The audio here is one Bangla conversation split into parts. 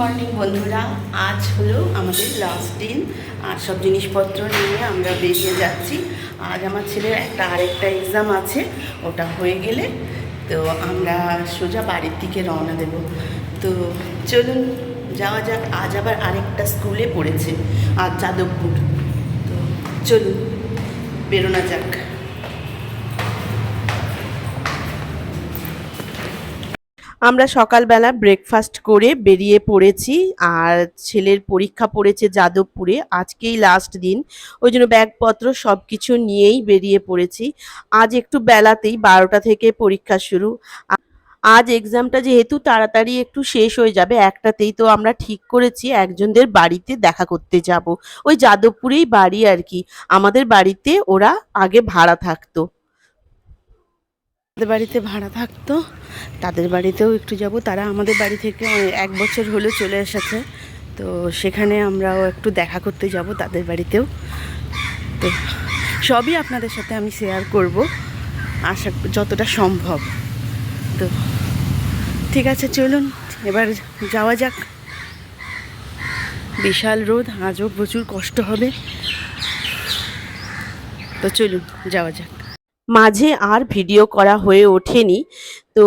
মর্নিং বন্ধুরা। আজ হলো আমাদের লাস্ট দিন। আর সব জিনিসপত্র নিয়ে আমরা বেরিয়ে যাচ্ছি। আজ আমার ছেলের একটা আরেকটা এক্সাম আছে, ওটা হয়ে গেলে তো আমরা সোজা বাড়ির দিকে রওনা দেব। তো চলুন, যাওয়া যাক। আজ আবার আরেকটা স্কুলে পড়েছে আর যাদবপুর। তো চলুন, বেরোনা যাক। আমরা সকালবেলা ব্রেকফাস্ট করে বেরিয়ে পড়েছি আর ছেলের পরীক্ষা পড়েছে যাদবপুরে। আজকেই লাস্ট দিন। ওই জন্য ব্যাগপত্র সব কিছু নিয়েই বেরিয়ে পড়েছি। আজ একটু বেলাতেই বারোটা থেকে পরীক্ষা শুরু। আজ এক্সামটা যেহেতু তাড়াতাড়ি একটু শেষ হয়ে যাবে, একটাতেই তো আমরা ঠিক করেছি একজনদের বাড়িতে দেখা করতে যাব। ওই যাদবপুরেই বাড়ি আর কি। আমাদের বাড়িতে ওরা আগে ভাড়া থাকতো। আমাদের বাড়িতে ভাড়া থাকতো। তাদের বাড়িতেও একটু যাব। তারা আমাদের বাড়ি থেকে এক বছর হলো চলে এসেছে। তো সেখানে আমরাও একটু দেখা করতে যাব তাদের বাড়িতেও। তো সবই আপনাদের সাথে আমি শেয়ার করব। আশা যতটা সম্ভব। তো ঠিক আছে, চলুন। এবার যাওয়া যাক। বিশাল রোদ, আজও প্রচুর কষ্ট হবে। তো চলুন, যাওয়া যাক। মাঝে আর ভিডিও করা হয়ে ওঠেনি। তো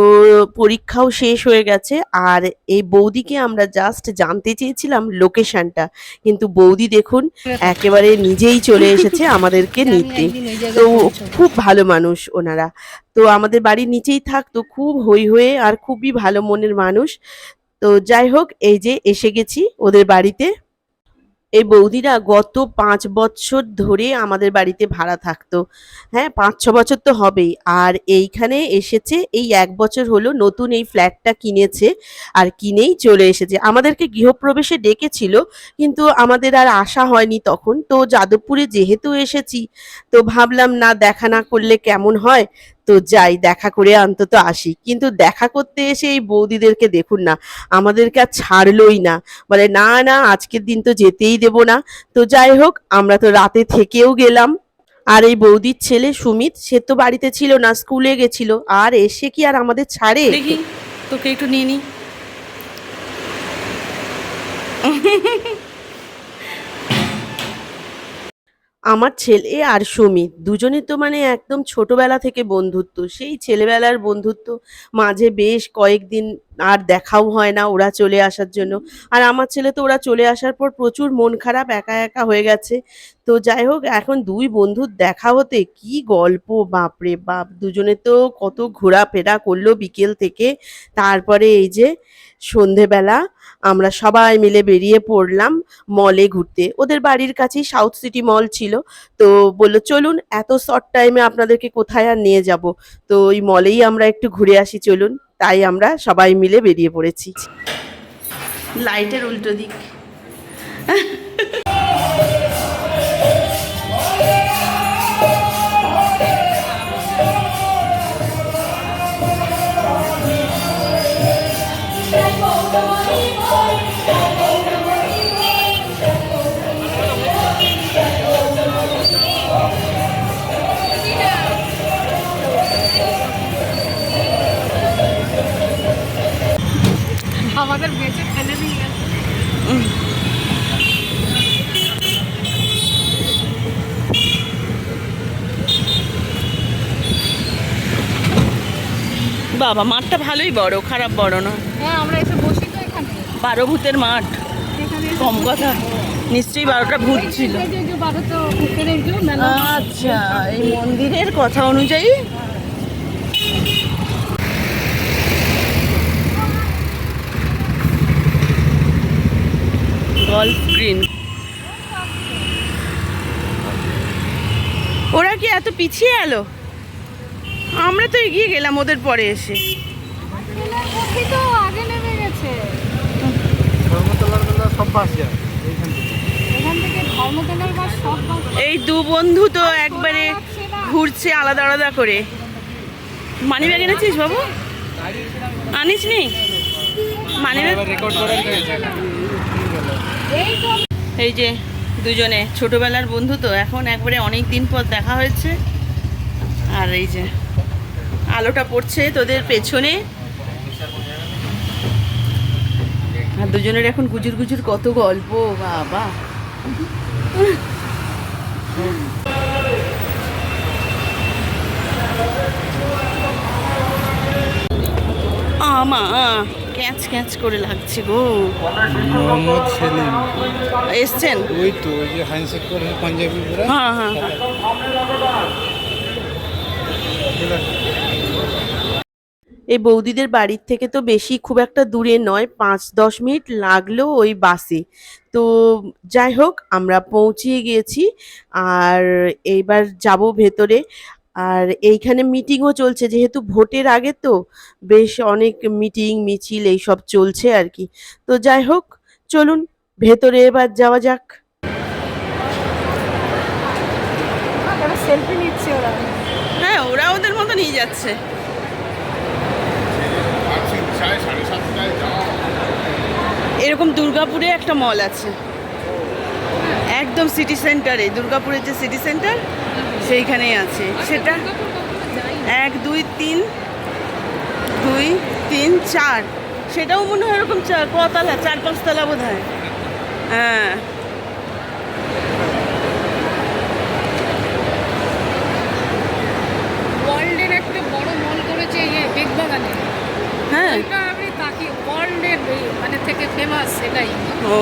পরীক্ষাও শেষ হয়ে গেছে। আর এই বৌদিকে আমরা জাস্ট জানতে চেয়েছিলাম লোকেশনটা কিন্তু বৌদি দেখুন একেবারে নিজেই চলে এসেছে আমাদেরকে নিতে। তো খুব ভালো মানুষ ওনারা। তো আমাদের বাড়ির নিচেই থাকতো খুব হই হয়ে আর খুবই ভালো মনের মানুষ। তো যাই হোক এই যে এসে গেছি ওদের বাড়িতে। এই বৌদিরা গত পাঁচ বছর ধরে আমাদের বাড়িতে ভাড়া থাকতো। হ্যাঁ পাঁচ, ছ বছর তো হবেই। আর এইখানে এসেছে, এই এক বছর হলো নতুন এই ফ্ল্যাটটা কিনেছে আর কিনেই চলে এসেছে। আমাদেরকে গৃহপ্রবেশে ডেকেছিল, কিন্তু আমাদের আর আসা হয়নি তখন। তো যাদবপুরে যেহেতু এসেছি, তো ভাবলাম না, দেখা না করলে কেমন হয়? তো যাই দেখা করে অন্তত আসি। কিন্তু দেখা করতে এসে এই বৌদিদেরকে দেখুন না আমাদেরকে আর ছাড়লোই না। বলে না না আজকের দিন তো যেতেই দেব না। তো যাই হোক আমরা তো রাতে থেকেও গেলাম। আর এই বৌদির ছেলে সুমিত সে তো বাড়িতে ছিল না স্কুলে গেছিল। আর এসে কি আর আমাদের ছাড়ে? দেখি তোকে একটু নিয়ে নি। আমার ছেলে আর সুমিত দুজনে তো মানে একদম ছোটবেলা থেকে বন্ধুত্ব। সেই ছেলেবেলার বন্ধুত্ব মাঝে বেশ কয়েকদিন আর দেখাও হয় না ওরা চলে আসার জন্য। আর আমার ছেলে তো ওরা চলে আসার পর প্রচুর মন খারাপ, একা একা হয়ে গেছে। তো যাই হোক, এখন দুই বন্ধুর দেখা হতে কি গল্প, বাপরে বাপ! দুজনে তো কত ঘোরাফেরা করল বিকেল থেকে। তারপরে এই যে সন্ধেবেলা আমরা সবাই মিলে বেরিয়ে পড়লাম মলে ঘুরতে। ওদের বাড়ির কাছেই সাউথ সিটি মল ছিল। তো বলল, চলুন, এত শর্ট টাইমে আপনাদেরকে কোথায় আর নিয়ে যাব? তো ওই মলেই আমরা একটু ঘুরে আসি, চলুন। তাই আমরা সবাই মিলে বেরিয়ে পড়েছি। লাইটের উল্টো দিক। বাবা মাঠটা ভালোই বড় খারাপ বড় না। হ্যাঁ আমরা এসে বসি তো এখানে। বারো ভূতের মাঠ। কম কথা। নিশ্চয়ই বারোটা ভূত ছিল। আচ্ছা এই মন্দিরের কথা অনুযায়ী। Golf green. ওরা কি এত পিছিয়ে এলো? আমরা তো এগিয়ে গেলাম ওদের পরে এসে। কফি তো আগে নেমে গেছে। সব বাস যায় এইখান থেকে। এখান থেকে ধর্মতলার বাস সব বাস এই দু বন্ধু তো একবারে ঘুরছে আলাদা আলাদা করে। মানি ব্যাগ এনেছিস বাবু? আনিস নি মানি এই যে দুজনে ছোটবেলার বন্ধু তো এখন একবারে অনেক দিন পর দেখা হয়েছে। আর এই যে আলোটা পড়ছে তোদের পেছনে। আর দুজনের এখন গুজুর গুজুর কত গল্প বাবা। আমা ক্যাচ ক্যাচ করে লাগছে গো। মোহাম্মদ সেলিম এসছেন? ওই তো ওই যে হ্যান্ডশেক করে পাঞ্জাবি হ্যাঁ হ্যাঁ। এই বৌদিদের বাড়ির থেকে তো বেশি খুব একটা দূরে নয়, পাঁচ দশ মিনিট লাগল ওই বাসে। তো যাই হোক, আমরা পৌঁছিয়ে গিয়েছি আর এইবার যাব ভেতরে। আর এইখানে মিটিংও চলছে, যেহেতু ভোটের আগে তো বেশ অনেক মিটিং মিছিল এইসব চলছে আর কি। তো যাই হোক, চলুন ভেতরে এবার যাওয়া যাক। সেলফি নিচ্ছে ওরা হ্যাঁ ওরা ওদের মতো নিয়ে যাচ্ছে। এরকম দুর্গাপুরে একটা মল আছে। একদম সিটি সেন্টারে দুর্গাপুরের যে সিটি সেন্টার সেইখানেই আছে। সেটা এক, দুই, তিন দুই, তিন, চার। সেটাও মনে হয় এরকম চার কতলা, চার পাঁচতলা বোধ হয় হ্যাঁ ওয়ার্ল্ডের একটা বড় মল করেছে ইয়ে বেগবাগানে হ্যাঁ। আমি তাকি ওয়ার্ল্ডের মানে থেকে ফেমাস সেটাই ও।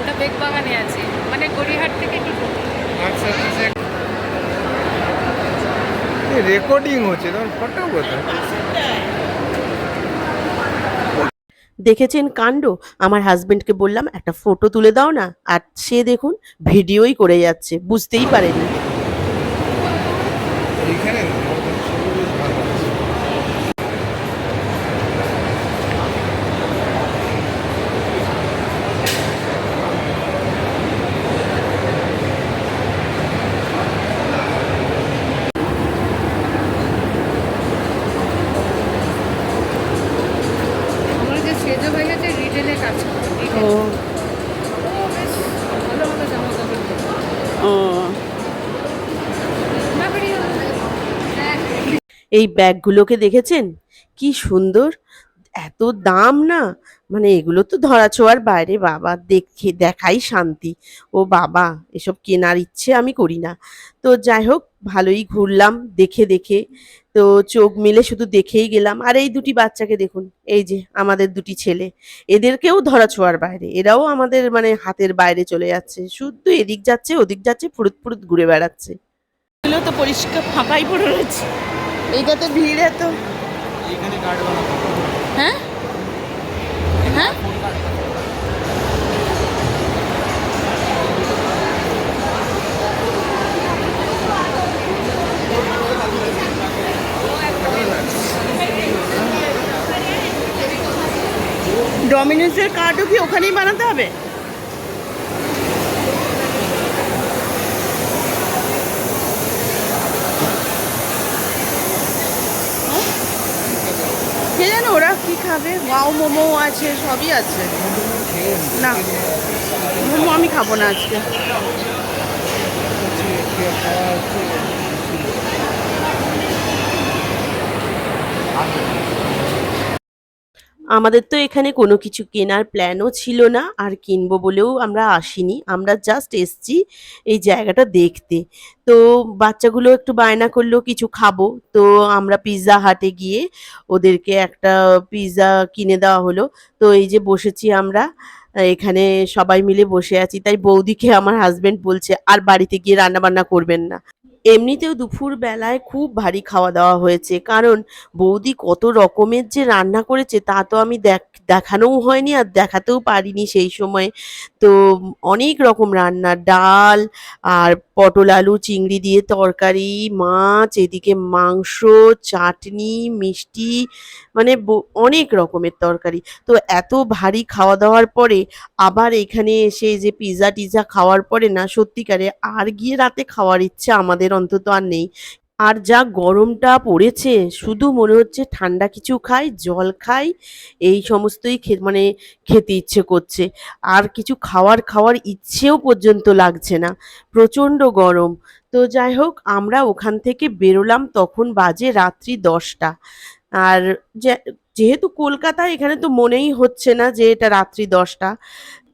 ওটা বেগবাগানে আছে। মানে গড়িয়াহাট থেকে কি আচ্ছা রেকর্ডিং হচ্ছে তোমার ফটো কোথায়? দেখেছেন কাণ্ড? আমার হাজবেন্ডকে বললাম একটা ফটো তুলে দাও না। আর সে দেখুন ভিডিওই করে যাচ্ছে। বুঝতেই পারেনি। এই ব্যাগগুলোকে দেখেছেন? কি সুন্দর। এত দাম না? মানে এগুলো তো ধরা ছোঁয়ার বাইরে, বাবা, দেখে, দেখাই শান্তি। ও বাবা, এসব কেনার ইচ্ছে আমি করি না। তো যাই হোক, ভালোই ঘুরলাম, দেখে দেখে। তো চোখ মিলে শুধু দেখেই গেলাম। আর এই দুটি বাচ্চাকে দেখুন, এই যে আমাদের দুটি ছেলে। এদেরকেও ধরা ছোঁয়ার বাইরে। এরাও আমাদের মানে হাতের বাইরে চলে যাচ্ছে। শুধু এদিক যাচ্ছে, ওদিক যাচ্ছে ফুরুত ফুরুত ঘুরে বেড়াচ্ছে। এগুলো তো পরিষ্কার ফাঁকাই পড়ে রয়েছে। এইটাতে ভিড় এত। এইখানে কার্ড বানাবো হ্যাঁ? হ্যাঁ? ডমিনোসের কার্ডও কি ওখানেই বানাতে হবে কে জানো ওরা কি খাবে? ওয়াও মোমো আছে সবই আছে। না মোমো আমি খাব না আজকে। আমাদের তো এখানে কোনো কিছু কেনার প্ল্যানও ছিল না, আর কিনবো বলেও আমরা আসিনি। আমরা জাস্ট এসছি এই জায়গাটা দেখতে। তো বাচ্চাগুলো একটু বায়না করল, কিছু খাব। তো আমরা পিৎজা হাটে গিয়ে ওদেরকে একটা পিৎজা কিনে দেওয়া হলো। তো এই যে বসেছি আমরা, এখানে সবাই মিলে বসে আছি। তাই বৌদিকে আমার হাজবেন্ড বলছে, আর বাড়িতে গিয়ে রান্না বান্না করবেন না। এমনিতেও দুপুর বেলায় খুব ভারী খাওয়া দাওয়া হয়েছে। কারণ বৌদি কত রকমের যে রান্না করেছে, তা তো আমি দেখ, দেখানোও হয়নি আর দেখাতেও পারিনি সেই সময়। তো অনেক রকম রান্না, ডাল আর পটল আলু, চিংড়ি দিয়ে তরকারি, মাছ, এদিকে মাংস, চাটনি, মিষ্টি মানে অনেক রকমের তরকারি। তো এত ভারী খাওয়া দাওয়ার পরে আবার এখানে এসে যে পিৎজা টিজা খাওয়ার পরে না, সত্যিকারে আর গিয়ে রাতে খাওয়ার ইচ্ছে আমাদের অন্তত আর নেই। আর যা গরমটা পড়েছে, শুধু মনে হচ্ছে ঠান্ডা কিছু খাই, জল খাই, এই সমস্তই মানে খেতে ইচ্ছে করছে। আর কিছু খাওয়ার খাওয়ার ইচ্ছেও পর্যন্ত লাগছে না। প্রচণ্ড গরম। তো যাই হোক, আমরা ওখান থেকে বেরোলাম তখন বাজে রাত্রি দশটা। আর যেহেতু কলকাতা এখানে তো মনেই হচ্ছে না যে এটা রাত্রি দশটা।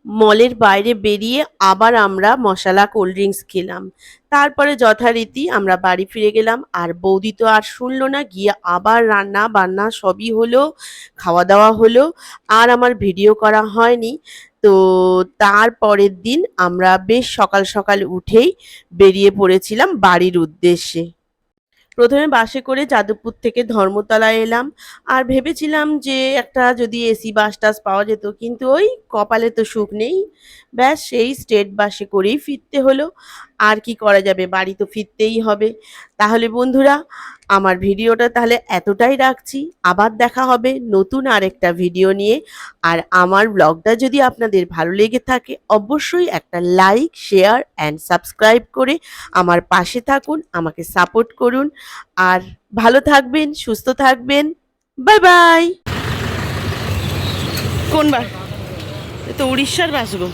মলের বাইরে বেরিয়ে আবার আমরা মশলা কোল্ড ড্রিঙ্কস খেলাম। তারপরে যথারীতি আমরা বাড়ি ফিরে গেলাম। আর বৌদি তো আর শুনলো না, গিয়ে আবার রান্না বান্না সবই হলো খাওয়া দাওয়া হলো, আর আমার ভিডিও করা হয়নি। তো তার পরের দিন আমরা বেশ সকাল সকাল উঠেই বেরিয়ে পড়েছিলাম বাড়ির উদ্দেশ্যে। প্রথমে বাসে করে যাদবপুর থেকে ধর্মতলায় এলাম। আর ভেবেছিলাম যে একটা যদি এসি বাস টাস পাওয়া যেত, কিন্তু ওই কপালে তো সুখ নেই। ব্যাস, সেই স্টেট বাসে করেই ফিরতে হলো। আর কি করা যাবে? বাড়ি তো ফিরতেই হবে। তাহলে বন্ধুরা আমার ভিডিওটা তাহলে এতটাই রাখছি। আবার দেখা হবে নতুন আরেকটা ভিডিও নিয়ে। আর আমার ব্লগটা যদি আপনাদের ভালো লেগে থাকে অবশ্যই একটা লাইক শেয়ার অ্যান্ড সাবস্ক্রাইব করে আমার পাশে থাকুন আমাকে সাপোর্ট করুন। আর ভালো থাকবেন সুস্থ থাকবেন। Bye bye! কোন বাস তো উড়িষ্যার বাস গো।